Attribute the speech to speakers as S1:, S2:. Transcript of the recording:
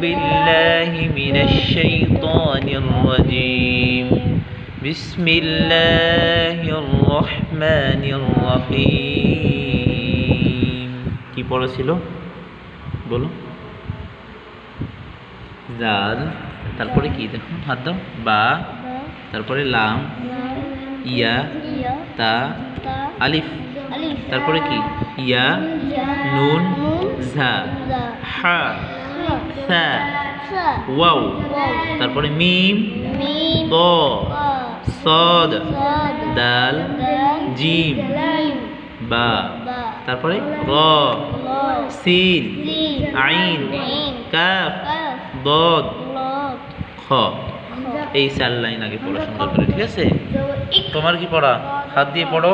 S1: بالله من الشيطان الرجيم بسم الله الرحمن الرحيم কি পড়া ছিল বলো জাল তারপরে কি দেখো হাত দাও বা তারপরে লাম ইয়া তা আলিফ তারপরে কি ইয়া নুন ঝা হা সা ওয়াও। তারপরে মিম ত সদ দাল জিম বা। তারপরে র সিন আইন কাফ দদ খ। এই চার লাইন আগে পড়া সুন্দর করে ঠিক আছে? তোমার কি পড়া? হাত দিয়ে পড়ো।